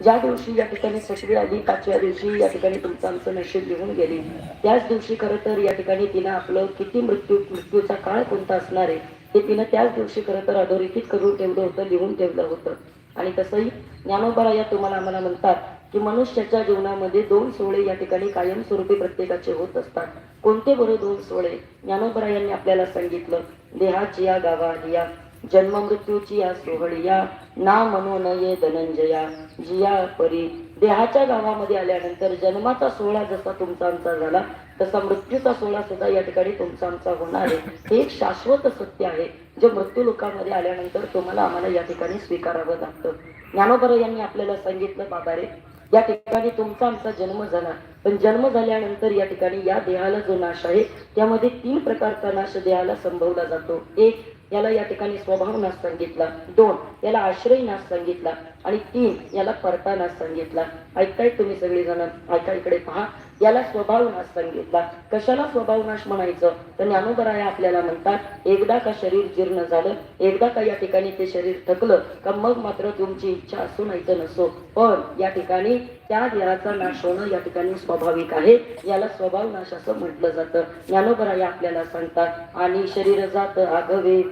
ज्या दिवशी या ठिकाणी सटवी आली पाचव्या दिवशी या ठिकाणी तुमचं आमचं नशीब लिहून गेली. त्याच दिवशी खरं तर या ठिकाणी तिनं आपलं किती मृत्यू मृत्यूचा काळ कोणता असणार आहे हे तिनं त्याच दिवशी खरं तर अधोरेखित करून ठेवलं होतं लिहून ठेवलं होतं. आणि तसंही ज्ञानोबरा या तुम्हाला आम्हाला म्हणतात की मनुष्याच्या जीवनामध्ये दोन सोहळे या ठिकाणी कायमस्वरूपी प्रत्येकाचे होत असतात. कोणते बरं दोन सोहळे ज्ञानोबरा यांनी आपल्याला सांगितलं देहाची या गावा या जन्म मृत्यूची या सोहळीया ना मनोनये धनंजया जिया परी. देहाच्या गावामध्ये आल्यानंतर जन्माचा सोहळा जसा तुमचा आमचा झाला तसा मृत्यूचा सोहळा सुद्धा या ठिकाणी तुमचा आमचा होणार आहे. हे एक शाश्वत सत्य आहे जे मृत्यू लोकांमध्ये आल्यानंतर तुम्हाला आम्हाला या ठिकाणी स्वीकारावं लागतं. ज्ञानोबर यांनी आपल्याला सांगितलं बाबा रे या ठिकाणी तुमचा आमचा जन्म झाला. पण जन्म झाल्यानंतर या ठिकाणी या देहाला जो नाश आहे त्यामध्ये तीन प्रकारचा नाश देहाला संभवला जातो. एक याला या ठिकाणी स्वभाव नाश सांगितला. दोन याला आश्रय नाश सांगितला. आणि तीन याला परता नाश सांगितला. ऐकताय तुम्ही सगळेजण? ऐका इकडे पहा. याला स्वभाव नाश सांगितला. कशाला स्वभाव नाश म्हणायचं? तर ज्ञानोबराया आपल्याला म्हणतात एकदा का शरीर जीर्ण झालं एकदा का या ठिकाणी ते शरीर थकलं का मग मात्र तुमची इच्छा असू नाही नसो. पण या ठिकाणी त्या देहाचा नाश होणं या ठिकाणी स्वाभाविक आहे. याला स्वभाव नाश असं म्हटलं जातं. ज्ञानोबराया आपल्याला सांगतात आणि शरीर जात आगवे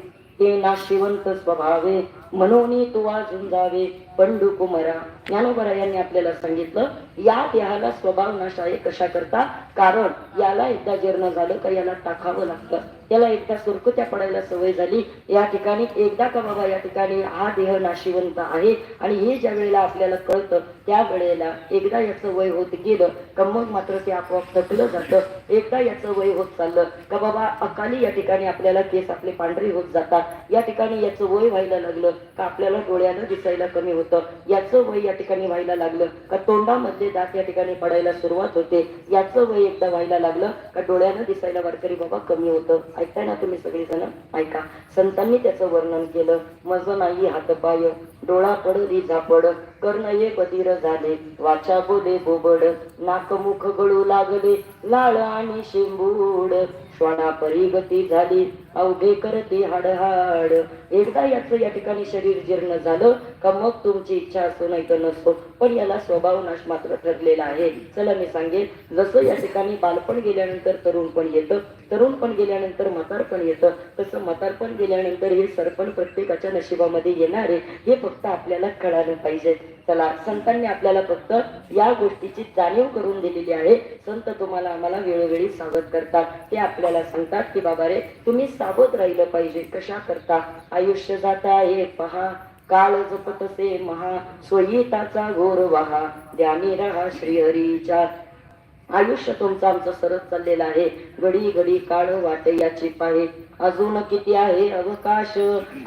ते नाशिवंत स्वभावे म्हणून तुवा झुंजावे पंडू कुमरा ज्ञानोबरा यांनी आपल्याला सांगितलं या देहाला स्वभाव नाश आहे कशा करता कारण याला एकदा जीर्ण झालं का याला टाकावं लागतं. त्याला एकदा सुरकुत्या पडायला सवय झाली. या ठिकाणी एकदा का बाबा या ठिकाणी हा देह नाशिवंत आहे आणि हे ज्या वेळेला आपल्याला कळतं त्या वेळेला एकदा याचं वय होत गेलं का मग मात्र ते आपोआप थकलं जातं. एकदा याचं वय होत चाललं का बाबा अकाली या ठिकाणी आपल्याला केस आपले पांढरे होत जातात. या ठिकाणी याचं वय व्हायला लागलं का आपल्याला डोळ्यानं दिसायला कमी होतं. याचं वय या ठिकाणी व्हायला लागलं का तोंडामध्ये दात या ठिकाणी पडायला सुरुवात होते. याचं वय एकदा व्हायला लागलं का डोळ्यानं दिसायला वारकरी बाबा कमी होतं. ऐकताय ना तुम्ही सगळेजण? ऐका. संतांनी त्याचं वर्णन केलं. मज नाही हातपाय डोळा पडली झापड कर्ण ये बधीर झाले. वाचा बोले बोबड. नाक मुख गळू लागले. लाळ आणि शिंबूड. श्वाना परिगती झाली. अवघे करते हाडहाड. एकदा याचं या ठिकाणी शरीर जीर्ण झालं का मग तुमची इच्छा असो नाही तर नसतो पण याला स्वभाव नाश मात्र ठरलेला आहे. चला मी सांगेन जसं या ठिकाणी बालपण गेल्यानंतर तरुण पण येतं तरुण पण गेल्यानंतर म्हातारपण येतं. तसं म्हातारपण गेल्यानंतर हे सरपण प्रत्येकाच्या नशिबामध्ये येणार आहे हे फक्त आपल्याला कळालं पाहिजे. चला संतांनी आपल्याला फक्त या गोष्टीची जाणीव करून दिलेली आहे. संत तुम्हाला आम्हाला वेळोवेळी सावध करतात. ते आपल्या आपल्याला सांगतात की बाबा रे तुम्ही सावध राहिलं पाहिजे. कशा करता? आयुष्य जाता हे पहा. काळ जपतसे महा. स्वयिताचा घोर वहा. ध्यानी राहा श्रीहरीच्या. आयुष्य तुमचं आमचं सरत चाललेलं आहे. घडी घडी काळ वाटे याची पाहे. अजून किती आहे? अवकाश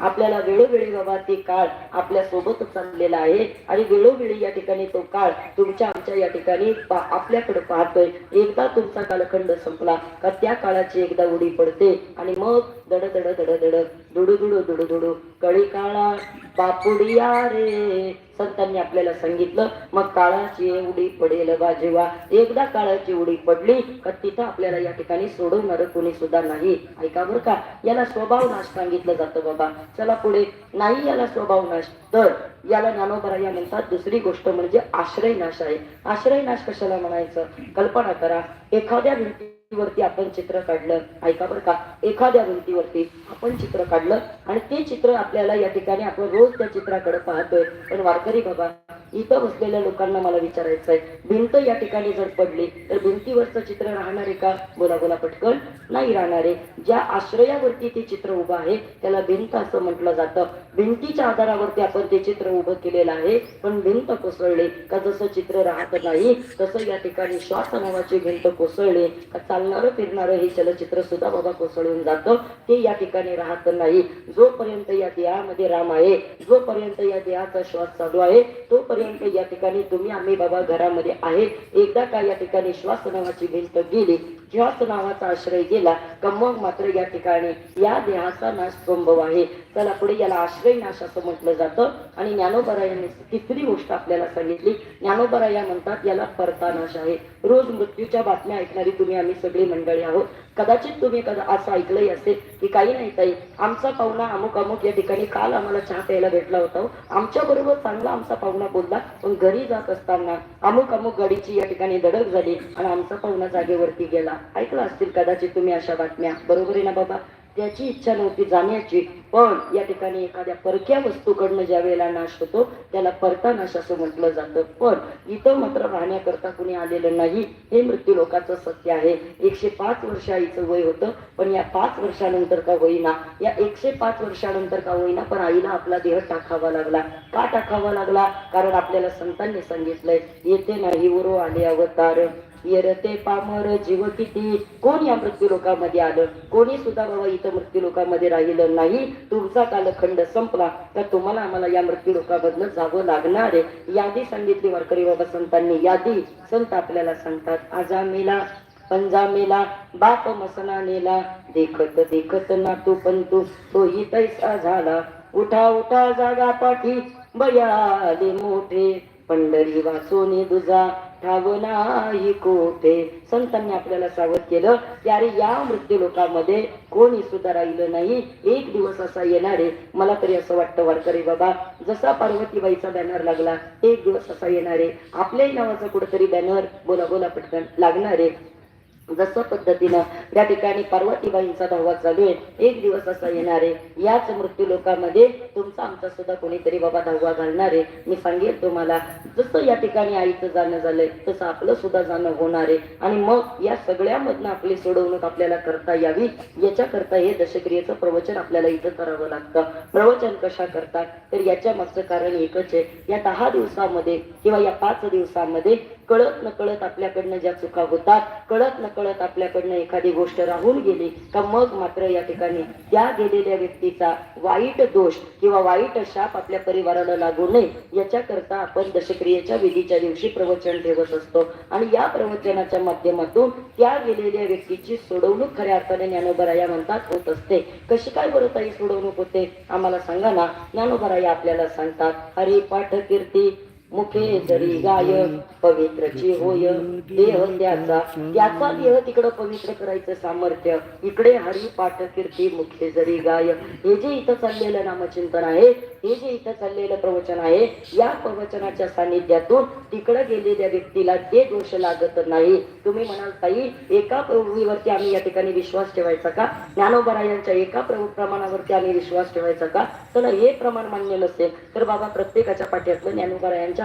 आपल्याला वेळोवेळी बाबा ते काळ आपल्यासोबत चाललेला आहे. आणि वेळोवेळी या ठिकाणी तो काळ तुमच्या आमच्या या ठिकाणी आपल्याकडे पाहतोय. एकदा तुमचा कालखंड संपला का त्या काळाची एकदा उडी पडते. आणि मग दड दड दड दड दुडू दुडू दुडू दुडू कळी काळा बापुडिया रे. संतांनी आपल्याला सांगितलं मग काळाची उडी पडेल बा जेव्हा. एकदा काळाची उडी पडली का तिथं आपल्याला या ठिकाणी सोडवणार कोणी सुद्धा नाही. ऐका बरं का? याला स्वभाव नाश सांगितलं जातं बाबा. चला पुढे. नाही याला स्वभाव नाश तर याला ज्ञानोबरा या म्हणतात दुसरी गोष्ट म्हणजे आश्रय नाश आहे. आश्रय नाश कशाला म्हणायचं? कल्पना करा. एखाद्या भिंतीवरती आपण चित्र काढलं. ऐका बरं का. एखाद्या भिंतीवरती आपण चित्र काढलं आणि ते चित्र आपल्याला या ठिकाणी आपण रोज त्या चित्राकडे पाहतोय. पण वारकरी बाबा इथं बसलेल्या लोकांना मला विचारायचं आहे भिंत या ठिकाणी जर पडली तर भिंतीवरचं चित्र राहणार आहे का? बोला बोला पटकन. नाही राहणार आहे. ज्या आश्रयावरती ते चित्र उभं आहे त्याला भिंत असं म्हटलं जातं. भिंतीच्या आधारावरती आपण ते चित्र उभं केलेलं आहे पण भिंत कोसळले का जसं चित्र राहत नाही तसं या ठिकाणी श्वास नावाची भिंत कोसळले का चालणारं फिरणारं हे चलचित्र सुद्धा बाबा कोसळून जातं. ते या ठिकाणी राहत नाही. जोपर्यंत या देहामध्ये राम आहे जोपर्यंत या देहाचा श्वास चालू आहे तोपर्यंत या ठिकाणी तुम्ही आम्ही बाबा घरामध्ये आहे एकदा का या ठिकाणी श्वास नावाची भिंत गेली ह्याच नावाचा आश्रय गेला का मग मात्र या ठिकाणी या देहाचा नाश संभव आहे. चला पुढे याला आश्रय नाश असं म्हटलं जातं. आणि ज्ञानोबरा यांनी तिसरी गोष्ट आपल्याला सांगितली. ज्ञानोबरा या म्हणतात याला परतानाश आहे. रोज मृत्यूच्या बातम्या ऐकणारी तुम्ही आम्ही सगळी मंडळी आहोत. कदाचित तुम्ही कदा असं ऐकलंही असेल की काही नाही ताई. आमचा पाहुणा अमुक अमुक या ठिकाणी काल आम्हाला चहा प्यायला भेटला होता हो. आमच्या बरोबर चांगला आमचा पाहुणा बोलला पण घरी जात असताना अमुक अमुक गाडीची या ठिकाणी धडक झाली आणि आमचा पाहुणा जागेवरती गेला. ऐकलं असतील कदाचित तुम्ही अशा बातम्या. बरोबर आहे ना बाबा? त्याची इच्छा नव्हती जाण्याची. पण या ठिकाणी एखाद्या परक्या वस्तूकडनं ज्या वेळेला नाश होतो त्याला परता नाश असं म्हटलं जातं. पण इथं मात्र राहण्याकरता कुणी आलेलं नाही. हे मृत्यू लोकांचं सत्य आहे. एकशे पाच वर्ष आईचं वय होतं पण या पाच वर्षानंतर का होईना या एकशे पाच वर्षानंतर का होईना पण आईला आपला देह टाकावा लागला. का टाकावा लागला? कारण आपल्याला संतांनी सांगितलंय येते नाही उरो आले अवतार. येरते पामर जीव किती? कोण या मृत्यूलोकामध्ये आलं? कोणी सुद्धा बाबा इथं मृत्यू लोकांमध्ये राहिलं नाही. तुमचा कालखंड संपला. तर तुम्हाला आम्हाला या मृत्यूलोकामधनं जावं लागणार आहे. यादी सांगितली वारकरी बाबा संतांनी. यादी संत आपल्याला सांगतात. आजा मेला पंजा मेला बाप मसना नेला देखत देखत नातू पंतू तोही तैसा झाला. उठा उठा जागा पाठी. बयाले मोठे. पंढरी वासोने दुजा. नाही कोठे? संतांनी आपल्याला सावध केलं. की अरे या मृत्यू लोकांमध्ये कोणी सुद्धा राहिलं नाही. एक दिवस असा येणारे मला तरी असं वाटतं वारकरी बाबा जसा पार्वतीबाईचा बॅनर लागला एक दिवस असा येणारे आपल्याही नावाचा कुठेतरी बॅनर बोला बोला पटकन लागणारे जसं पद्धतीनं या ठिकाणी पार्वतीबाईंचा दहावा चालू आहे एक दिवस असा येणार आहे याच मृत्यू लोकांमध्ये तुमचा आमचा सुद्धा कोणीतरी बाबा दहावा घालणार आहे. मी सांगेल तुम्हाला जसं या ठिकाणी आईचं जाणं झालंय तसं आपलं सुद्धा जाणं होणार आहे. आणि मग या सगळ्यामधनं आपली सोडवणूक आपल्याला करता यावी याच्याकरता हे दशक्रियेचं प्रवचन आपल्याला इथं करावं लागतं. प्रवचन कशा करतात? तर याच्या मागचं कारण एकच आहे या दहा दिवसामध्ये किंवा या पाच दिवसामध्ये कळत न कळत आपल्याकडनं ज्या चुका होतात कळत न कळत आपल्याकडनं एखादी गोष्ट राहून गेली का मग मात्र या ठिकाणी त्या गेलेल्या व्यक्तीचा वाईट दोष किंवा वाईट शाप आपल्या परिवाराला लागू नये याच्याकरता आपण दशक्रियेच्या विधीच्या दिवशी प्रवचन ठेवत असतो. आणि या प्रवचनाच्या माध्यमातून त्या गेलेल्या व्यक्तीची सोडवणूक खऱ्या अर्थाने ज्ञानोबराया म्हणतात होत असते. कशी काय बरं ताई सोडवणूक होते? आम्हाला सांगा ना. ज्ञानोबराया आपल्याला सांगतात हरी पाठ कीर्ती मुखे जरी गाय पवित्रची होय देह त्याचा त्याचा देह तिकडं पवित्र करायचं सामर्थ्य. इकडे हरी पाठ कीर्ती मुखे जरी गाय. हे जे इथं चाललेलं नामचिंतन आहे हे जे इथं चाललेलं प्रवचन आहे या प्रवचनाच्या सानिध्यातून तिकडं गेलेल्या व्यक्तीला ते दोष लागत नाही. तुम्ही म्हणाल ताई एका प्रवृत्तीवरती आम्ही या ठिकाणी विश्वास ठेवायचा का? ज्ञानोबरायांच्या एका प्रभू प्रमाणावरती आम्ही विश्वास ठेवायचा का? तर हे प्रमाण मान्य नसेल तर बाबा प्रत्येकाच्या पाठ्यातलं ज्ञानोबरायांच्या